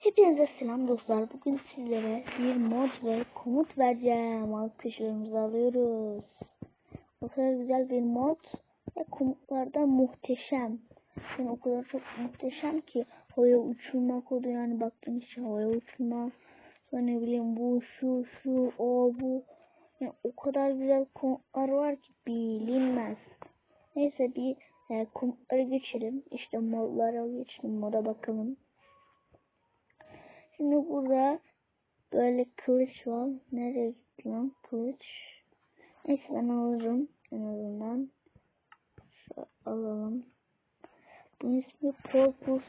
Hepinize selam dostlar. Bugün sizlere bir mod ve komut vereceğim. Alkışlarımızı alıyoruz. O kadar güzel bir mod ve komutlarda muhteşem. Yani o kadar çok muhteşem ki havaya uçurma kodu yani baktım işte havaya uçurma. Sonra ne bileyim bu şu şu o bu. Yani o kadar güzel komutlar var ki bilinmez. Neyse bir e, komutlara geçelim. İşte modlara geçelim. Moda bakalım. Şimdi burada böyle kılıç var. Nereye gitti lan kılıç? Neyse ben alırım en azından. Şu alalım. Bunun ismi Purple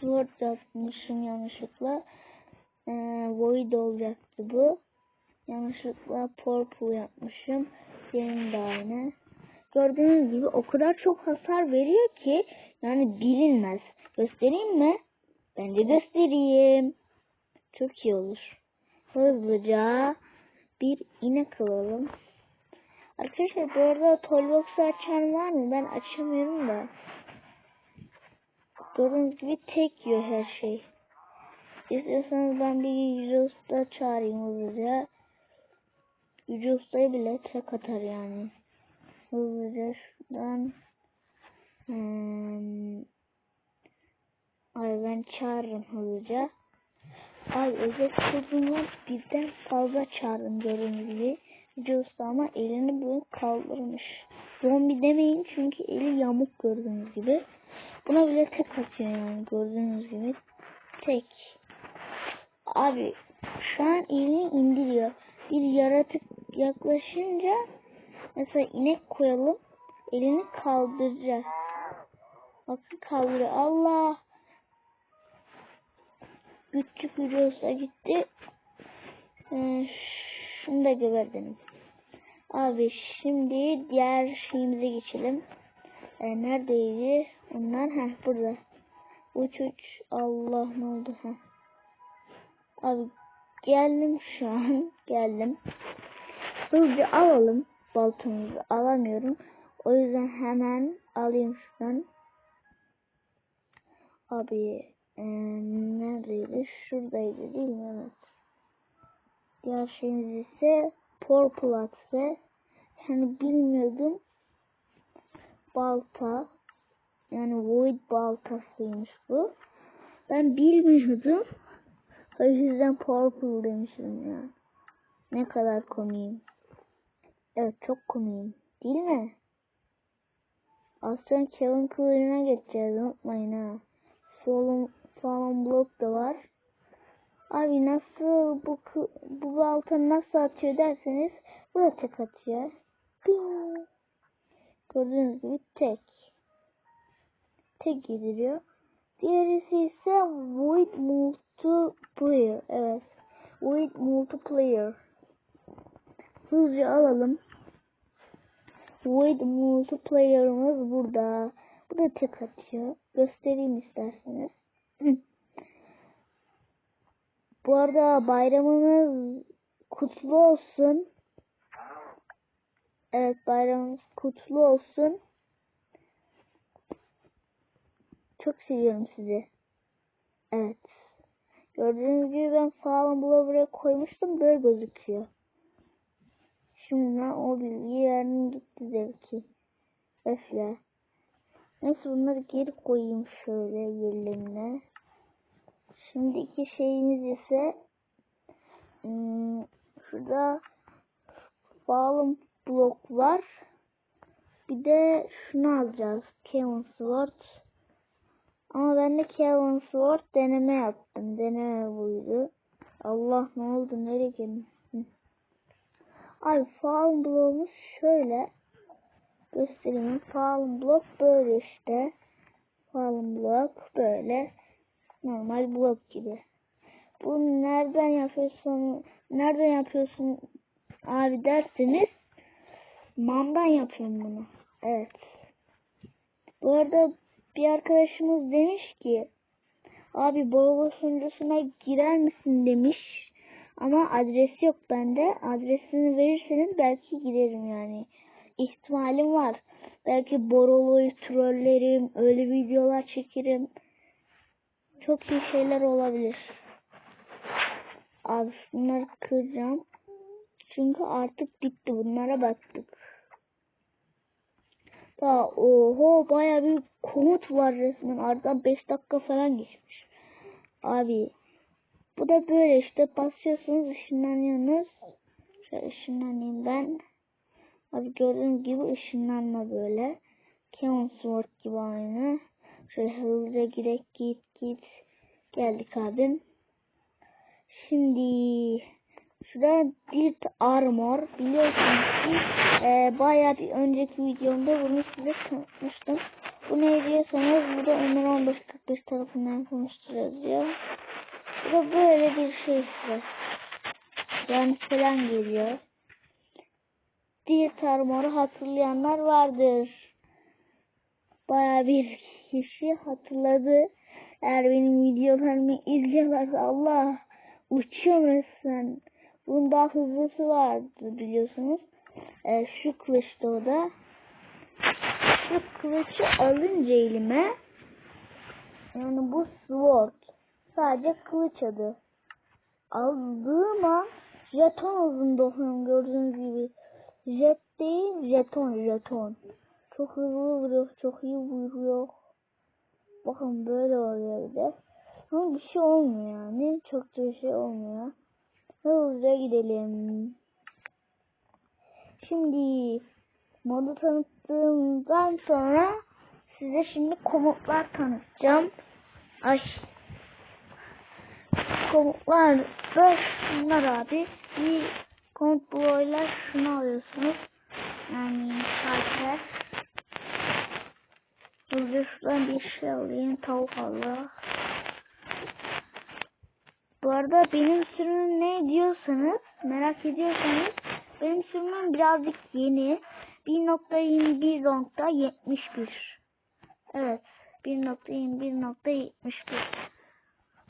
Sword yapmışım yanlışlıkla. Ee, Void olacaktı bu. Yanlışlıkla Purple yapmışım. Benim de aynı. Gördüğünüz gibi o kadar çok hasar veriyor ki yani bilinmez. Göstereyim mi? Bence göstereyim. Çok iyi olur. Hızlıca bir inek alalım. Arkadaşlar bu arada Tollbox'u açan var mı? Ben açamıyorum da. Gördüğünüz gibi tek yiyor her şey. İstiyorsanız ben bir yüce usta çağırayım hızlıca. Yüce ustayı bile tek atar yani. Hızlıca şuradan hmm, Ay ben çağırırım hızlıca. Ay özel kurduğumda birden fazla gibi. Yüce usta ama elini böyle kaldırmış. Zombi demeyin çünkü eli yamuk gördüğünüz gibi. Buna bile tek atıyor yani gördüğünüz gibi. Tek. Abi şu an elini indiriyor. Bir yaratık yaklaşınca mesela inek koyalım. Elini kaldıracak. Bakın kaldırıyor. Allah. Küçük videosa gitti. Ee, şunu da geberdelim. Abi şimdi diğer şeyimize geçelim. Ee, neredeydi? Onlar ha burada. Uç uç. Allah ne oldu ha? Abi geldim şu an. Geldim. Hızlıca alalım. Baltamızı alamıyorum. O yüzden hemen alayım şuradan. Abi ee, neredeydi? Şuradaydı değil mi? Evet. Diğer şeyimiz ise Purple Axe. Yani bilmiyordum. Balta. Yani Void baltasıymış bu. Ben bilmiyordum. O yüzden Purple demişim ya. Ne kadar komiyim. Evet çok komiyim. Değil mi? Aslan Kevin kılığına geçeceğiz unutmayın ha. Solun falan blok da var. Abi nasıl bu bu balta nasıl atıyor derseniz bu da tek atıyor. Gördüğünüz gibi tek. Tek gidiriyor. Diğerisi ise Void Multiplayer. Evet. Void Multiplayer. Hızlıca alalım. Void Multiplayer'ımız burada. Bu da tek atıyor. Göstereyim isterseniz. Bu arada bayramınız kutlu olsun. Evet bayramınız kutlu olsun. Çok seviyorum sizi. Evet. Gördüğünüz gibi ben falan buraya koymuştum. Böyle gözüküyor. Şimdi ben o bilgi yerin gitti zevki. Öfle. Neyse bunları geri koyayım şöyle yerlerine. Şimdiki şeyimiz ise hmm, şurada bağlım blok var. Bir de şunu alacağız. Kevin Sword. Ama ben de Kevin Sword deneme yaptım. Deneme buydu. Allah ne oldu? Nereye geldim? Ay faal bloğumuz şöyle. Göstereyim. Faal blok böyle işte. Faal blok böyle. Normal blok gibi. Bu nereden yapıyorsun? Nereden yapıyorsun abi derseniz mandan yapıyorum bunu. Evet. Bu arada bir arkadaşımız demiş ki abi Borolo sunucusuna girer misin demiş. Ama adresi yok bende. Adresini verirseniz belki girerim yani. İhtimalim var. Belki Borolo'yu trollerim. Öyle videolar çekerim. Çok iyi şeyler olabilir. Abi bunları kıracağım. Çünkü artık bitti. Bunlara baktık. Daha oho baya bir komut var resmen. Aradan 5 dakika falan geçmiş. Abi bu da böyle işte basıyorsunuz ışınlanıyorsunuz. Şöyle ışınlanayım ben. Abi gördüğünüz gibi ışınlanma böyle. Kevin Sword gibi aynı. Şöyle hızlıca girek git git. Geldik abim. Şimdi şurada Dirt Armor biliyorsunuz ki e, bayağı bir önceki videomda bunu size tanıtmıştım. Bu ne diyorsanız burada Ömer 1545 tarafından yapılmıştır yazıyor. Bu da böyle bir şey işte. Yani falan geliyor. Dirt Armor'u hatırlayanlar vardır. Bayağı bir kişi hatırladı. Eğer benim videolarımı izliyorlarsa Allah uçuyor resmen. Bunun daha hızlısı vardı biliyorsunuz. Ee, şu kılıçta o da. Şu kılıcı alınca elime yani bu sword sadece kılıç adı. Aldığım an jeton uzun dokuyorum gördüğünüz gibi. Jet değil jeton jeton. Çok hızlı vuruyor, çok iyi vuruyor. Bakın böyle oluyor bir de. Ama bir şey olmuyor yani. Çok da bir şey olmuyor. Hızlıca gidelim. Şimdi modu tanıttığımdan sonra size şimdi komutlar tanıtacağım. Ay. Komutlar da şunlar abi. Bir komut bloğuyla şunu alıyorsunuz. Yani şalter. Hızlıca şuradan bir şey alayım. Tavuk Allah. Bu arada benim sürümüm ne diyorsanız merak ediyorsanız benim sürümüm birazcık yeni. 1.21.71 Evet 1.21.71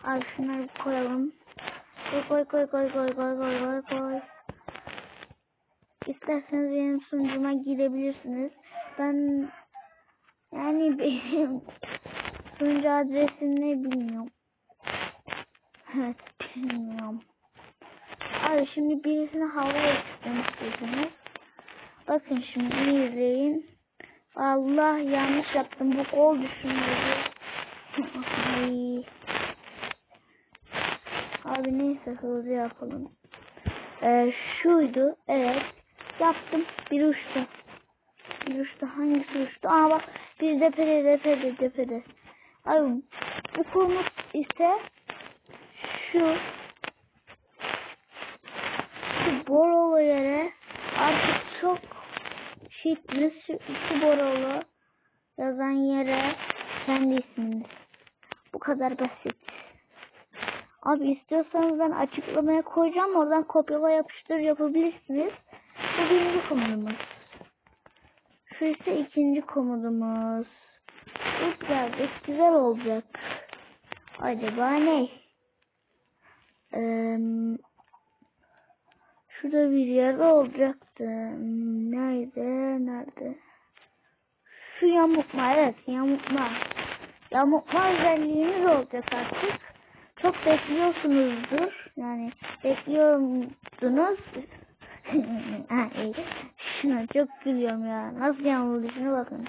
Abi şunları koyalım. Koy koy koy koy koy koy koy koy koy. İsterseniz benim sunucuma girebilirsiniz. Ben yani benim sunucu adresini bilmiyorum. Evet bilmiyorum. Abi şimdi birisini havaya istemişsiniz. Bakın şimdi izleyin. Allah yanlış yaptım. Bu gol düşünüyordu. Ay. Abi neyse hızlı yapalım. Ee, şuydu. Evet. Yaptım. Bir uçtu. Bir uçtu. Hangisi uçtu? Aa bak. Bir depede depede depede. Abi bu komut ise şu şu borolu yere artık çok şiddetli şu, şu borolu yazan yere kendi isminiz. Bu kadar basit. Abi istiyorsanız ben açıklamaya koyacağım. Oradan kopyala yapıştır yapabilirsiniz. Bu birinci komudumuz. Şu ise ikinci komudumuz. Bu birazcık güzel olacak. Acaba ne? Ee, şurada bir yerde olacaktı. Nerede? Nerede? Şu yamukma evet yamukma. Yamukma özelliğiniz olacak artık. Çok bekliyorsunuzdur. Yani bekliyordunuz. Şuna çok gülüyorum ya. Nasıl şuna bakın.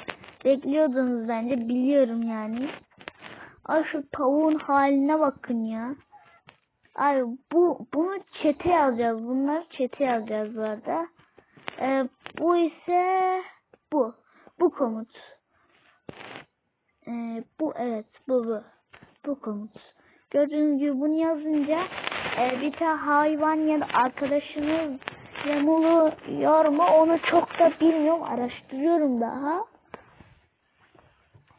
Bekliyordunuz bence biliyorum yani. Ay şu tavuğun haline bakın ya. Ay bu bunu çete yazacağız. Bunları çete yazacağız bu arada. Ee, bu ise bu. Bu komut. Ee, bu evet bu bu. Bu komut. Gördüğünüz gibi bunu yazınca e, bir tane hayvan ya da arkadaşınız yamuluyor mu onu çok da bilmiyorum. Araştırıyorum daha.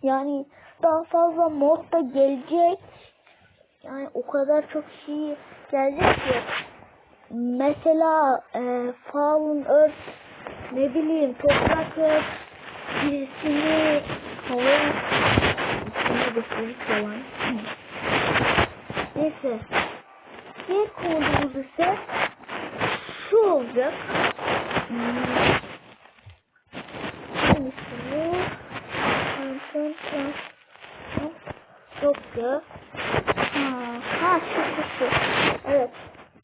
Yani daha fazla mod da gelecek. Yani o kadar çok şey gelecek ki. Mesela e, Fallen Earth ne bileyim Toprak Earth birisini hava üstüne gösterir falan. Neyse. Diğer komodumuz ise şu olacak. Hmm. Hangisi bu? Yok ya. şu. Evet.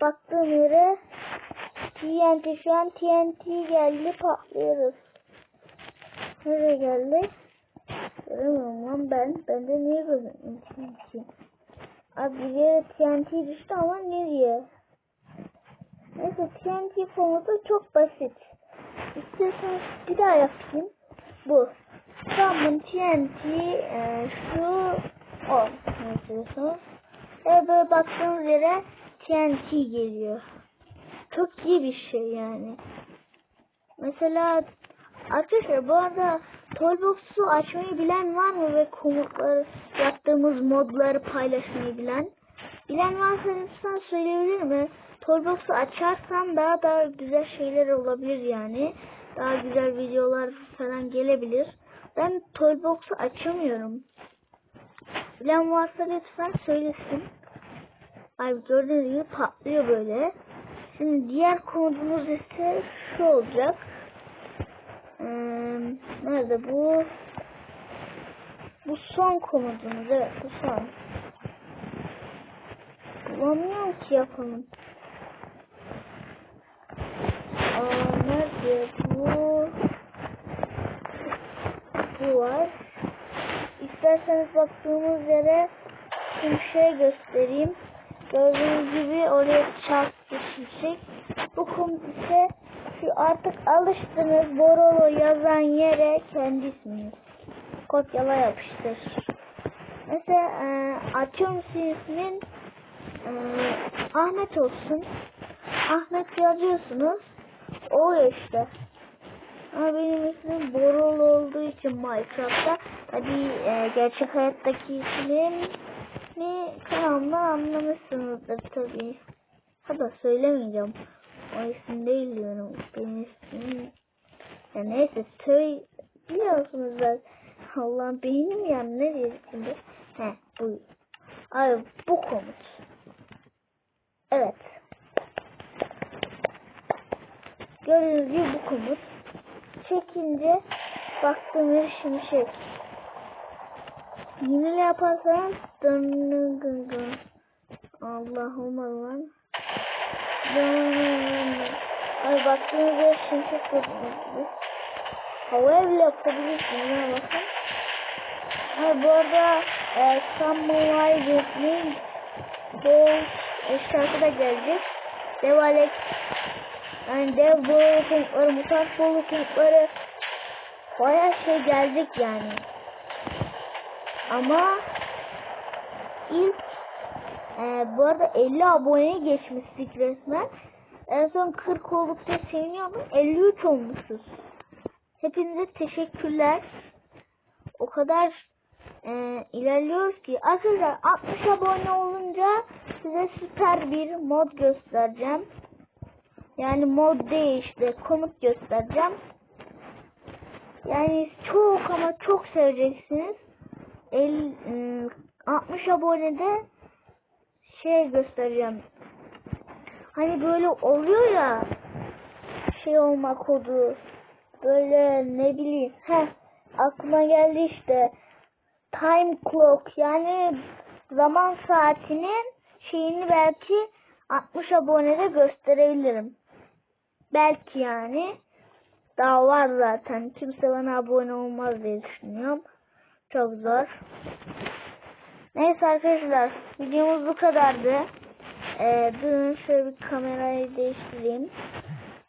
Baktığım yere TNT şu an TNT geldi patlıyoruz. Nereye geldi? Göremiyorum lan ben. Bende niye göremiyorum TNT? Abi bir TNT düştü ama nereye? Neyse TNT komutu çok basit. İstiyorsanız bir daha yapayım. Bu. Tamam TNT e, şu o. Ne istiyorsanız. Ve böyle baktığınız yere TNT geliyor. Çok iyi bir şey yani. Mesela arkadaşlar bu arada Toybox'u açmayı bilen var mı ve komutları yaptığımız modları paylaşmayı bilen? Bilen varsa lütfen söyleyebilir mi? Toybox'u açarsam daha daha güzel şeyler olabilir yani. Daha güzel videolar falan gelebilir. Ben Toybox'u açamıyorum. Bilen varsa lütfen söylesin. Ay gördüğünüz gibi patlıyor böyle. Şimdi diğer komudumuz ise şu olacak. Ee, nerede bu? Bu son komudumuz. Evet bu son. Bulamıyorum ki yapalım. Aa, nerede bu? Bu var. İsterseniz baktığımız yere şimdi şey göstereyim. Gördüğünüz gibi oraya çarp geçecek. Bu komut ise şu artık alıştınız Borolo yazan yere kendi isminiz. Kopyala yapıştır. Mesela e, atıyorum ismin e, Ahmet olsun. Ahmet yazıyorsunuz. O işte. Ama benim ismim Borol olduğu için Minecraft'ta tabi e, gerçek hayattaki ismim ne kanalımdan anlamışsınızdır tabi. Hatta söylemeyeceğim. O isim değil diyorum. Benim ismim ya neyse söyle biliyorsunuz zaten. Allah'ım beynim yani ne diyeyim şimdi? He bu. Abi bu komut. Evet. Gördüğünüz gibi bu komut. Çekince baktığımız şimşek. Yine yaparsanız dın dın dın dın. Allah olmadı lan. Ay baktığınızda şimşek gördünüz. Havaya bile yapabilirsiniz. Buna bakın. Ha bu arada e, Samurai Gökmin Bol e, şarkı da gelecek. Dev Alex yani dev konukları, mutant bol konukları baya şey gelecek yani. Ama ilk e, bu arada 50 aboneye geçmiştik resmen. En son 40 olduk diye seviniyordum. 53 olmuşuz. Hepinize teşekkürler. O kadar e, ilerliyoruz ki. Arkadaşlar 60 abone olunca size süper bir mod göstereceğim. Yani mod değil işte komut göstereceğim. Yani çok ama çok seveceksiniz. El, e, 60 abonede şey göstereceğim. Hani böyle oluyor ya şey olma kodu böyle ne bileyim heh aklıma geldi işte time clock yani zaman saatinin şeyini belki 60 abonede gösterebilirim. Belki yani. Daha var zaten. Kimse bana abone olmaz diye düşünüyorum. Çok zor. Neyse arkadaşlar. Videomuz bu kadardı. Ee, durun şöyle bir kamerayı değiştireyim.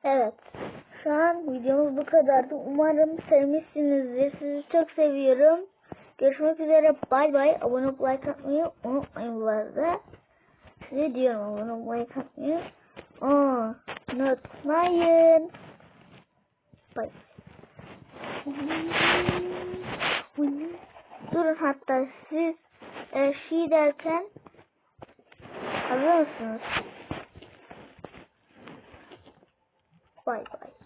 Evet. Şu an videomuz bu kadardı. Umarım sevmişsinizdir. Sizi çok seviyorum. Görüşmek üzere. Bay bay. Abone olup like atmayı unutmayın bu arada. Size diyorum abone olmayı like atmayı unutmayın. Bay. Durun hatta siz e, şey derken hazır mısınız? Bay bay.